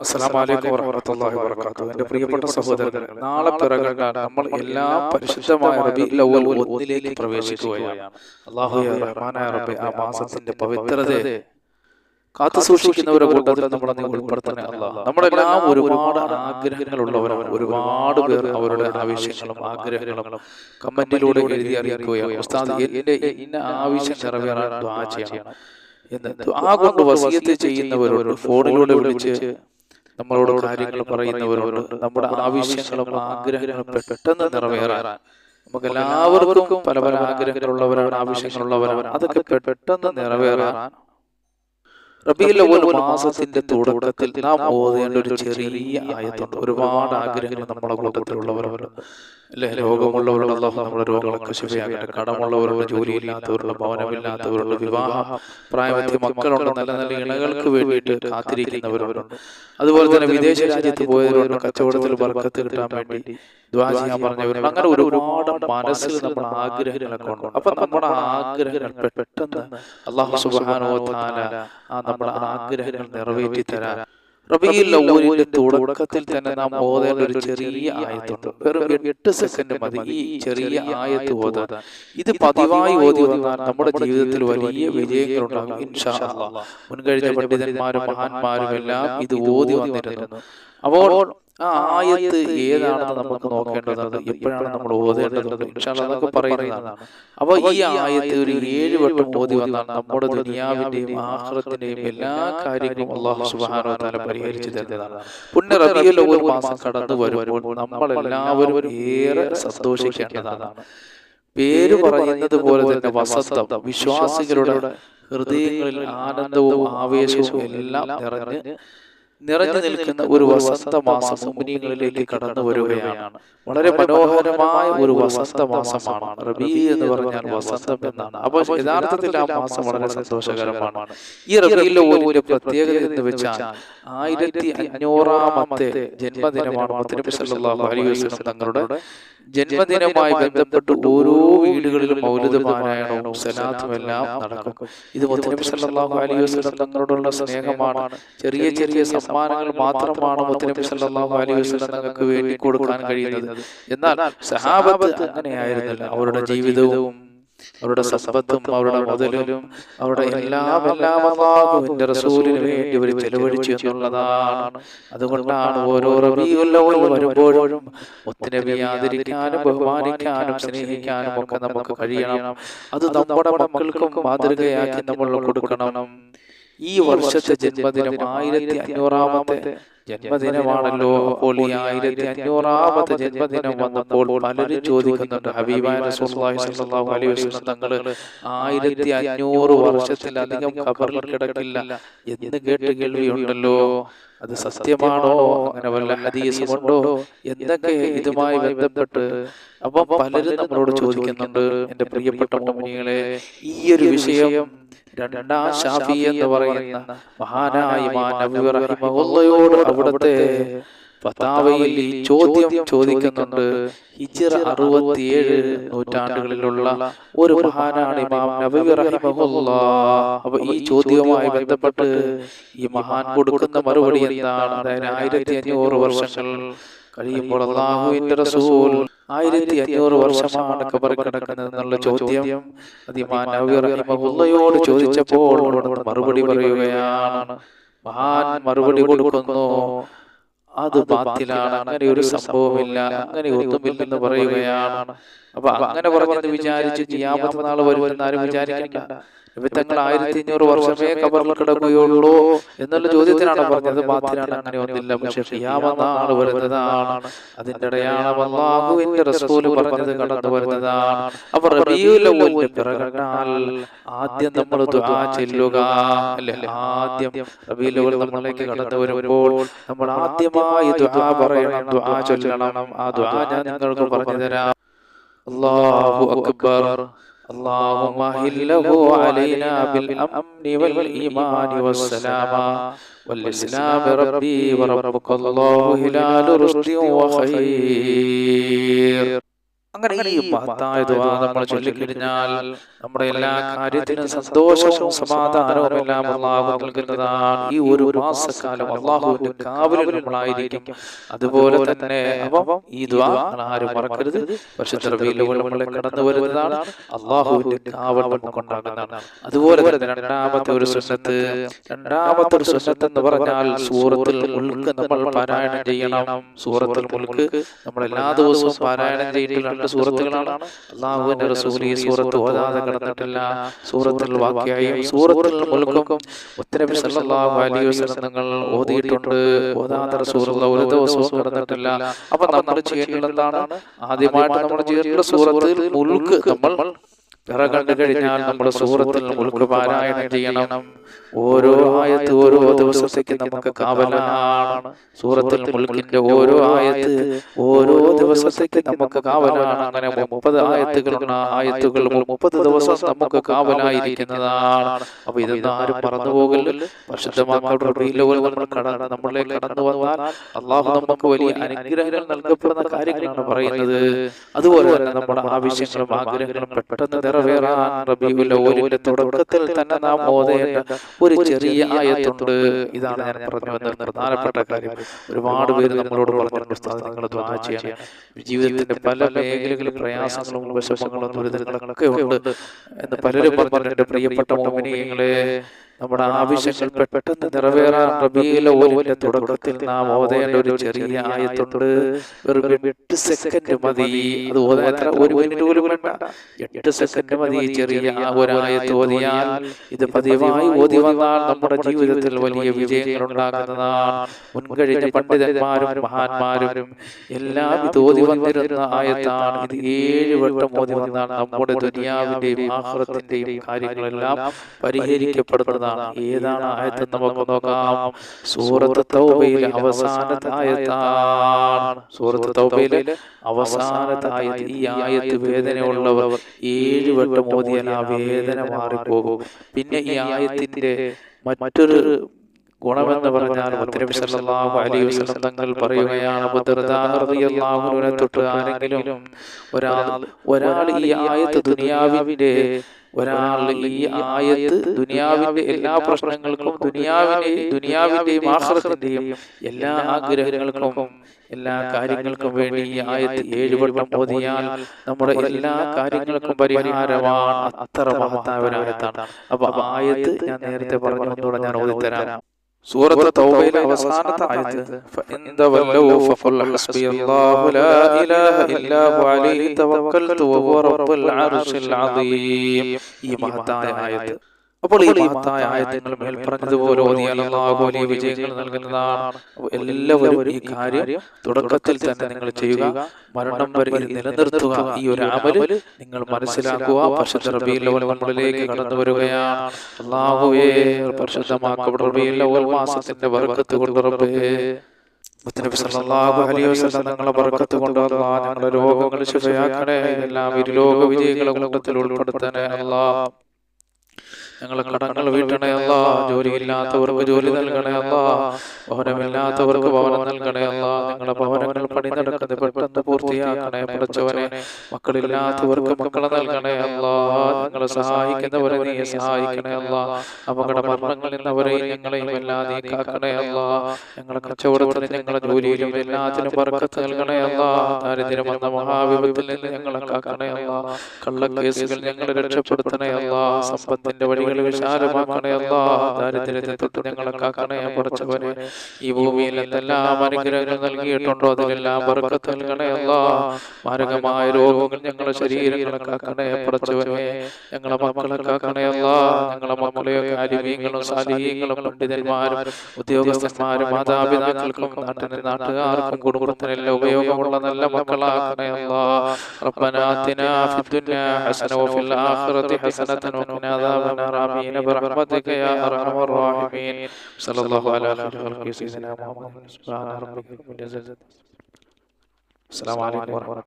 അസ്സലാമലൈക്കും വറഹ്മത്തുള്ളാഹി വബറകാതുഹു. എന്റെ പ്രിയപ്പെട്ട സഹോദരങ്ങളെ നാളെ പിറകാൻ നമ്മൾ എല്ലാ പരിശുദ്ധമായ റബീഉൽ അവ്വൽ ഒന്നിലേക്ക് പ്രവേശിക്കുകയാണ്. അല്ലാഹു യാ റഹ്മാനായ റബ്ബേ ആ മാസത്തിന്റെ പവിത്രതയെ കാത്തു സൂക്ഷിക്കുന്നവരെ കൂട്ടത്തിൽ നമ്മളെ നീ ഉൾപ്പെടുത്തണേ നമ്മളെല്ലാം ഒരുപാട് ആഗ്രഹങ്ങളുള്ളവരാണ്. ഒരുപാട് പേർ അവരുടെ ആവശ്യങ്ങളും ആഗ്രഹങ്ങളും കമന്റിലൂടെ എഴുതി അറിയിക്കുകയാണ്. ഉസ്താദ് എന്റെ ഇന്ന ആവശ്യം നിറവേറാൻ ദ്വാ ചെയ്യണം. എന്ന് ദ്വാ കൊണ്ട് വസീയത്ത് ചെയ്യുന്നവരോട് ഫോണിലൂടെ വിളിച്ച് നമ്മളോട് കാര്യങ്ങൾ പറയുന്നവരോട് നമ്മുടെ ആവശ്യങ്ങളും ആഗ്രഹങ്ങളും പെട്ടെന്ന് നിറവേറാൻ നമുക്ക് എല്ലാവർക്കും പല പല ആഗ്രഹങ്ങളുള്ളവരാണ് ആവശ്യങ്ങളുള്ളവരാണ്. അതൊക്കെ പെട്ടെന്ന് നിറവേറാൻ. റബീൽ മാസത്തിന്റെ തുടക്കത്തിൽ നാം ഓതേണ്ട ഒരു ചെറിയ ആയത്തുണ്ട് ഒരുപാട് ആഗ്രഹങ്ങൾ നമ്മുടെ കൂട്ടത്തിലുള്ളവരുണ്ട്. അല്ലെ? രോഗമുള്ളവരുടെ അല്ലാഹു നമ്മുടെ രോഗങ്ങളൊക്കെ ശിവയാകട്ടെ കടമുള്ളവരുടെ ജോലിയില്ലാത്തവരുടെ ഭവനമില്ലാത്തവരുടെ വിവാഹ പ്രായവധ്യ മക്കളുണ്ട് നല്ല നല്ല ഇണകൾക്ക് വേണ്ടിയിട്ട് കാത്തിരിക്കുന്നവരവരുണ്ട് അതുപോലെ തന്നെ വിദേശ രാജ്യത്ത് പോയവരുണ്ട് കച്ചവടത്തിൽ വർക്കത്ത് കിട്ടാൻ വേണ്ടി ദ്വാ ചെയ്യാൻ പറഞ്ഞവരുണ്ട് അങ്ങനെ ഒരുപാട് മനസ്സിൽ നമ്മുടെ ആഗ്രഹങ്ങളൊക്കെ ഉണ്ട്. അപ്പൊ നമ്മുടെ ആഗ്രഹങ്ങൾ പെട്ടെന്ന് അള്ളാഹു സുബാനോ വ തആല ആ നമ്മുടെ ആഗ്രഹങ്ങൾ നിറവേറ്റി തരാൻ അവ്വലിന്റെ തുടക്കത്തിൽ തന്നെ നാം ഓതേണ്ട ഒരു ചെറിയ ആയത്തുണ്ട്. വെറും എട്ട് സെക്കൻഡ് മതി. ഈ ചെറിയ ആയത്ത് ഓതാൻ. ഇത് പതിവായി ഓതി വന്നാൽ നമ്മുടെ ജീവിതത്തിൽ വലിയ വിജയങ്ങൾ ഉണ്ടാകും ഇൻഷാ മുൻകഴിഞ്ഞ പണ്ഡിതന്മാരും മഹാന്മാരും എല്ലാം ഇത് ഓതി വന്നിരുന്നു. അപ്പോൾ ആ ആയത്ത് ഏതാണെന്ന് നമുക്ക് നോക്കേണ്ടതുണ്ട് എപ്പോഴാണ് നമ്മൾ ഓതേണ്ടത്? അതൊക്കെ പറയുന്നതാണ്. അപ്പൊ ഈ ആയത്ത് ഒരു ഏഴ് വട്ടം ഓതി വന്നാൽ നമ്മുടെ ദുനിയാവിന്റെയും ആഹ്റത്തിന്റെയും എല്ലാ കാര്യങ്ങളും അള്ളാഹു തആല പരിഹരിച്ചു തരുന്നതാണ്. പുണ്യ ഒരു മാസം കടന്നു വരുമ്പോൾ നമ്മളെല്ലാവരും ഏറെ സന്തോഷിക്കേണ്ടതാണ്. പേര് പറയുന്നത് പോലെ തന്നെ വസന്തം. വിശ്വാസികളുടെ ഹൃദയങ്ങളിൽ ആനന്ദവും ആവേശവും എല്ലാം നിറഞ്ഞ് നിറഞ്ഞു നിൽക്കുന്ന ഒരു വസന്ത മാസം മുമ്പിനികളിലേക്ക് കടന്നു വരികയാണ് വളരെ മനോഹരമായ ഒരു വസന്ത മാസമാണ് റബി എന്ന് പറഞ്ഞാൽ വസന്തം എന്നാണ് അപ്പോൾ യഥാർത്ഥത്തിൽ ആ മാസം വളരെ സന്തോഷകരമാണ് ഈ റബിയിലെ ഒരു പ്രത്യേകത എന്ന് വെച്ചാൽ ആയിരത്തി അഞ്ഞൂറാമത്തെ ജന്മദിനമാണ് മുത്തനബി അലൈഹി തങ്ങളുടെ ജന്മദിനവുമായി ബന്ധപ്പെട്ട് ഓരോ വീടുകളിലും മൗലിക പാരായണവും സലാത്തും എല്ലാം നടക്കും. ഇത് മുത്തനബി സല്ലല്ലാഹു അലൈഹി വസല്ലം തങ്ങളോടുള്ള സ്നേഹമാണ്. ചെറിയ ചെറിയ സമ്മാനങ്ങൾ മാത്രമാണ് മുത്തനബി സല്ലല്ലാഹു അലൈഹി വസല്ലം തങ്ങൾക്ക് വേണ്ടി കൊടുക്കാൻ കഴിയുന്നത്. എന്നാൽ സഹാബത്ത് അങ്ങനെയായിരുന്നില്ല. അവരുടെ ജീവിതവും അവരുടെ സമ്പത്തും അവരുടെ മുതലും അവരുടെ എല്ലാം എല്ലാം അള്ളാഹുവിന്റെ റസൂലിന് വേണ്ടി അവർ ചെലവഴിച്ചു എന്നുള്ളതാണ്. അതുകൊണ്ടാണ് ഓരോ അവ്വൽ വരുമ്പോഴും ഒത്തിരി ആദരിക്കാനും ബഹുമാനിക്കാനും സ്നേഹിക്കാനും ഒക്കെ നമുക്ക് കഴിയണം. അത് നമ്മുടെ മക്കൾക്കും മാതൃകയാക്കി നമ്മൾ കൊടുക്കണം. ഈ വർഷത്തെ ജന്മദിനം ആയിരത്തി അഞ്ഞൂറാമത്തെ ജന്മദിനമാണല്ലോ. അപ്പോൾ ഈ ആയിരത്തി അഞ്ഞൂറാമത്തെ ജന്മദിനം വന്നപ്പോൾ പലരും ചോദിക്കുന്നുണ്ട് ഹബീബായ റസൂലുള്ളാഹി അലൈഹി വസല്ലം തങ്ങൾ ആയിരത്തി അഞ്ഞൂറ് വർഷത്തിലധികം ഖബറിൽ കിടക്കില്ല. എന്ന് കേട്ട് കേൾവിയുണ്ടല്ലോ. അത് സത്യമാണോ? അങ്ങനെ വല്ല ഹദീസുമുണ്ടോ എന്തൊക്കെ ഇതുമായി ബന്ധപ്പെട്ട് അപ്പൊ പലരും നമ്മളോട് ചോദിക്കുന്നുണ്ട് എന്റെ പ്രിയപ്പെട്ട മോമിനികളെ ഈ ഒരു വിഷയം രണ്ടാം ഷാഫി എന്ന് പറയുന്ന മഹാനായ റഹിമഹുള്ളയോട് അവിടുത്തെ പതാവയിൽ ഈ ചോദ്യം ചോദിക്കുന്നുണ്ട്. ഹിജ്റ അറുപത്തിയേഴ് നൂറ്റാണ്ടുകളിലുള്ള ഒരു മഹാനാണ് ഇമാം അപ്പൊ ഈ ചോദ്യവുമായി ബന്ധപ്പെട്ട് ഈ മഹാൻ കൊടുക്കുന്ന മറുപടി എന്താണ്? അതായത് ആയിരത്തി അഞ്ഞൂറ് വർഷങ്ങൾ കഴിയുമ്പോൾ റസൂൽ ആയിരത്തി അഞ്ഞൂറ് വർഷമാണ് കബർ കിടക്കുന്നത് ചോദ്യം ചോദിച്ചപ്പോൾ മറുപടി പറയുകയാണ്. മഹാൻ മറുപടി കൊടുക്കുന്നു. അത് ബാത്തിലാണ്. അങ്ങനെ ഒരു സംഭവമില്ല. അങ്ങനെ ഒന്നുമില്ലെന്ന് പറയുകയാണ്. അപ്പൊ അങ്ങനെ പറഞ്ഞത് വിചാരിച്ച് ചെയ്യാമത്തെ നാൾ വരുമെന്ന് ആരും വിചാരിക്കണ്ട. നബി തങ്ങൾ ആയിരത്തി അഞ്ഞൂറ് വർഷമേ കബറിൽ കിടക്കുകയുള്ളൂ എന്നുള്ള ചോദ്യത്തിനാണ് പറഞ്ഞത്. ബാത്തിലാണ് അങ്ങനെ ഒന്നില്ല പക്ഷെ ഷിയാമെന്നാണ് വരുന്നതാണ്. അതിന്റെ അടയാളം അള്ളാഹുവിന്റെ റസൂൽ പറഞ്ഞത് കടന്നു വരുന്നതാണ്. അവർ റബീഉൽ അവ്വലിന്റെ പിറകണ്ടാൽ ആദ്യം നമ്മൾ ദുആ ചെല്ലുക അല്ലെ? ആദ്യം റബീഉൽ അവ്വൽ നമ്മളിലേക്ക് കടന്നു വരുമ്പോൾ നമ്മൾ ആദ്യമായി ദുആ പറയണം. ദുആ ചൊല്ലണം. ആ ദുആ ഞാൻ നിങ്ങൾക്ക് പറഞ്ഞു തരാം അല്ലാഹു അക്ബർ. اللهم أهله علينا بالأمن والإيمان والسلامة والإسلام ربي وربك الله هلال رشد وخير. അങ്ങനെ ഈ മഹത്തായ ദുആ നമ്മൾ ചൊല്ലിക്കഴിഞ്ഞാൽ നമ്മുടെ എല്ലാ കാര്യത്തിനും സന്തോഷവും സമാധാനവും എല്ലാം അള്ളാഹു നൽകുന്നതാണ്. ഈ ഒരു മാസക്കാലം അള്ളാഹുവിന്റെ കാവലിൽ നമ്മളായിരിക്കും. അതുപോലെ തന്നെ അപ്പം ഈ ദുആ ആരും മറക്കരുത്. പക്ഷെ നമ്മളെ കടന്നു വരുന്നതാണ്. അള്ളാഹുവിന്റെ കാവൽ നമുക്കുണ്ടാകുന്നതാണ് അതുപോലെ തന്നെ രണ്ടാമത്തെ ഒരു സുന്നത്ത് രണ്ടാമത്തെ ഒരു സുന്നത്ത് എന്ന് പറഞ്ഞാൽ സൂറത്തിൽ മുൽക്ക് നമ്മൾ പാരായണം ചെയ്യണം. സൂറത്തിൽ മുൽക്ക് നമ്മൾ എല്ലാ ദിവസവും പാരായണം ചെയ്തിട്ടുള്ള സൂറത്തുകളാണ് അള്ളാഹുവിന്റെ റസൂൽ ഈ സൂറത്ത് ഓതാതെ കിടന്നിട്ടില്ല. സൂറത്തിൽ വാക്യായും സൂറത്തിൽ മുൽക്കും ഒത്തിരി സല്ലല്ലാഹു അലൈഹി വസല്ലം നിങ്ങൾ ഓതിയിട്ടുണ്ട്. ഓതാതെ റസൂലുള്ള ഒരു ദിവസവും കിടന്നിട്ടില്ല. അപ്പൊ നമ്മൾ ചെയ്യേണ്ടത് എന്താണ്? ആദ്യമായിട്ട് നമ്മൾ ചെയ്തിട്ടുള്ള സൂറത്തിൽ മുൽക്ക് നമ്മൾ പിറ കണ്ടു കഴിഞ്ഞാൽ നമ്മുടെ സൂറത്തിൽ മുൾക്ക് പാരായണം ചെയ്യണം. ഓരോ ആയത്ത് ഓരോ ദിവസത്തേക്ക് നമുക്ക് കാവലാണ്. സൂറത്തിൽ മുൽക്കിന്റെ ഓരോ ആയത്ത് ഓരോ ദിവസത്തേക്ക് നമുക്ക് കാവലാണ്. അങ്ങനെ മുപ്പത് ആയത്തുകളുണ്ട്. ആയത്തുകൾ മുപ്പത് ദിവസം നമുക്ക് കാവലായിരിക്കുന്നതാണ്. അപ്പൊ ഇതൊന്നും ആരും മറന്നു പോകില്ല. നമ്മൾ കടന്ന് നമ്മളെ കടന്നു വന്നാൽ അള്ളാഹു നമുക്ക് വലിയ അനുഗ്രഹങ്ങൾ നൽകപ്പെടുന്ന കാര്യങ്ങളാണ് പറയുന്നത്. അതുപോലെ തന്നെ നമ്മുടെ ആവശ്യങ്ങളും ആഗ്രഹങ്ങളും പെട്ടെന്ന് നിറവേറാൻ റബീഉൽ തുടക്കത്തിൽ തന്നെ നാം ഓതേണ്ട ഒരു ചെറിയ ആയത്തുണ്ട്. ഇതാണ് ഞാൻ പറഞ്ഞു വന്ന പ്രധാനപ്പെട്ട കാര്യം. ഒരുപാട് പേര് നമ്മളോട് പറഞ്ഞിട്ടുണ്ട്. നിങ്ങൾ ദ്വാ ചെയ്യണം. ജീവിതത്തിന്റെ പല മേഖലകളിൽ പ്രയാസങ്ങളും വിഷമങ്ങളും ദുരിതങ്ങളൊക്കെ ഉണ്ട്. എന്ന് പലരും പറഞ്ഞിട്ടുണ്ട്. പ്രിയപ്പെട്ട മോമിനിയങ്ങളെ നമ്മുടെ ആവശ്യങ്ങൾ പെട്ടെന്ന് നിറവേറാൻ റബിയിലെ ഓലിന്റെ തുടക്കത്തിൽ നാം ഓതേണ്ട ഒരു ചെറിയ ആയത്തുണ്ട്. വെറും എട്ട് സെക്കൻഡ് മതി. അത് ഓതാൻ ഒരു മിനിറ്റ് പോലും വേണ്ട. എട്ട് സെക്കൻഡ് മതി. ചെറിയ ഒരായത്ത് ഓതിയാൽ ഇത് പതിവായി ഓതി വന്നാൽ നമ്മുടെ ജീവിതത്തിൽ വലിയ വിജയങ്ങൾ ഉണ്ടാകുന്നതാണ്. മുൻകഴിഞ്ഞ പണ്ഡിതന്മാരും മഹാന്മാരും എല്ലാം ഇത് ഓതി വന്നിരുന്ന ആയത്താണ്. ഇത് ഏഴ് വട്ടം ഓതി വന്നാൽ നമ്മുടെ ദുനിയാവിന്റെയും ആഹ്റത്തിന്റെയും കാര്യങ്ങളെല്ലാം പരിഹരിക്കപ്പെടുന്നതാണ്. ഏതാണ് ഏതാണ് ആയത്ത് നമുക്ക് നോക്കാം. സൂറത്ത് തൗബയിലെ അവസാനത്തെ ആയത്താണ്. സൂറത്ത് തൗബയിലെ അവസാനത്തെ ആയത്ത് ഈ ആയത്ത് വേദനയുള്ളവർ ഏഴ് വട്ടം ഓതിയാൽ ആ വേദന മാറിപ്പോകും. പിന്നെ ഈ ആയത്തിന്റെ മറ്റൊരു ഗുണമെന്ന് പറഞ്ഞാൽ മുത്തനബി സല്ലല്ലാഹു അലൈഹി വസല്ലം തങ്ങൾ പറയുകയാണ് തൊട്ട് ആരെങ്കിലും ഒരാൾ ഒരാൾ ഈ ആയത്ത് ദുനിയാവിന്റെ ഒരാൾ ഈ ആയത്ത് ദുനിയാവിന്റെ എല്ലാ പ്രശ്നങ്ങൾക്കും ദുനിയാവിനെ ദുനിയാവിന്റെയും ആഹ്റത്തിന്റെയും എല്ലാ ആഗ്രഹങ്ങൾക്കും എല്ലാ കാര്യങ്ങൾക്കും വേണ്ടി ഈ ആയത്ത് ഏഴുവട്ടം ഓതിയാൽ നമ്മുടെ എല്ലാ കാര്യങ്ങൾക്കും പരിഹാരമാണ് അത്ര മഹത്തായ അപ്പൊ ആയത്ത് ഞാൻ നേരത്തെ പറഞ്ഞു ഒന്നുകൂടെ ഞാൻ ഓതിത്തരാം. സൂറത്ത് തൗബയിലെ അവസാനത്തെ ആയത്ത് ഫഇൻ തവല്ലൂ ഫഖുൽ ഹസ്ബിയല്ലാഹു ലാ ഇലാഹ ഇല്ലാ ഹു അലൈഹി തവക്കൽതു വഹുവ റബ്ബുൽ അർശിൽ അദീം ഈ മഹത്തായ ആയത്ത് അപ്പോൾ ഈ മഹത്തായ ആയത്തങ്ങൾ മേൽ പറഞ്ഞതുപോലെ ഓതിയാൽ അള്ളാഹു വലിയ വിജയങ്ങൾ നൽകുന്നതാണ്. എല്ലാവരും ഈ കാര്യം തുടക്കത്തിൽ തന്നെ നിങ്ങൾ ചെയ്യുക. മരണം വരെ നിലനിർത്തുക. ഈ ഒരു അമൽ നിങ്ങൾ മനസ്സിലാക്കുക. പരിശുദ്ധ റബിയിലേക്ക് കടന്നു വരികയാണ്. അള്ളാഹുവേ പരിശുദ്ധമാക്കപ്പെട്ട റബീൽ മാസത്തിന്റെ വർക്കത്ത് കൊണ്ട് റബ്ബേ മുത്തനബി സല്ലല്ലാഹു അലൈഹി വസല്ലം നിങ്ങളെ ബർക്കത്ത് കൊണ്ട് അല്ലാഹ് ഞങ്ങളുടെ രോഗങ്ങൾ ശുഭയാക്കണേ എല്ലാം ഇരുലോക വിജയികളെ കൂട്ടത്തിൽ ഉൾപ്പെടുത്തണേ അല്ലാഹ് ഞങ്ങളെ കടങ്ങൾ വീട്ടണേ അല്ല ജോലിയില്ലാത്തവർക്ക് ജോലി നൽകണേ അല്ല ഭവനമില്ലാത്തവർക്ക് ഭവനം നൽകണേ അല്ല ഞങ്ങളെ ഭവനങ്ങൾ പണി നടക്കുന്നത് പെട്ടെന്ന് പൂർത്തിയാക്കണേ പഠിച്ചവനെ മക്കളില്ലാത്തവർക്ക് മക്കളെ നൽകണേ അല്ല ഞങ്ങളെ സഹായിക്കുന്നവരെ നീ സഹായിക്കണേ അല്ല അപകട മരണങ്ങളിൽ നിന്നവരെയും ഞങ്ങളെയും എല്ലാം നീ കാക്കണയല്ല ഞങ്ങളെ കച്ചവടത്തിന് ഞങ്ങളെ ജോലിയിലും എല്ലാത്തിനും പറക്കത്ത് നൽകണേ അല്ല ദാരിദ്ര്യം വന്ന മഹാവിപത്തിൽ നിന്ന് ഞങ്ങളെ കാക്കണേ അല്ല കള്ളക്കേസുകൾ ഞങ്ങളെ രക്ഷപ്പെടുത്തണേ അല്ല സമ്പത്തിന്റെ വഴി വഴികൾ വിശാലമാക്കണേ അല്ലാ ദാരിദ്ര്യത്തെ തൊട്ട് ഞങ്ങളെ കാക്കണേ പഠിച്ചവനെ ഈ ഭൂമിയിൽ എന്തെല്ലാം അനുഗ്രഹങ്ങൾ നൽകിയിട്ടുണ്ടോ അതിലെല്ലാം ബർക്കത്ത് നൽകണേ അല്ലാ മാരകമായ രോഗങ്ങൾ ഞങ്ങളെ ശരീരങ്ങളെ കാക്കണേ പഠിച്ചവനെ ഞങ്ങളെ മക്കളെ കാക്കണേ അല്ലാ ഞങ്ങളെ മക്കളെ അരിമീങ്ങളും സാലിഹീങ്ങളും പണ്ഡിതന്മാരും ഉദ്യോഗസ്ഥന്മാരും മാതാപിതാക്കൾക്കും നാട്ടിന് നാട്ടുകാർക്കും കുടുംബത്തിനെല്ലാം ഉപയോഗമുള്ള നല്ല മക്കളാക്കണേ അല്ലാ ربنا آتنا في الدنيا حسنة وفي الآخرة حسنة وقنا عذاب النار برحمتك يا أرحم الراحمين. صلى الله على خير خلق سيدنا محمد. سبحان ربك رب العزة. السلام عليكم ورحمة الله.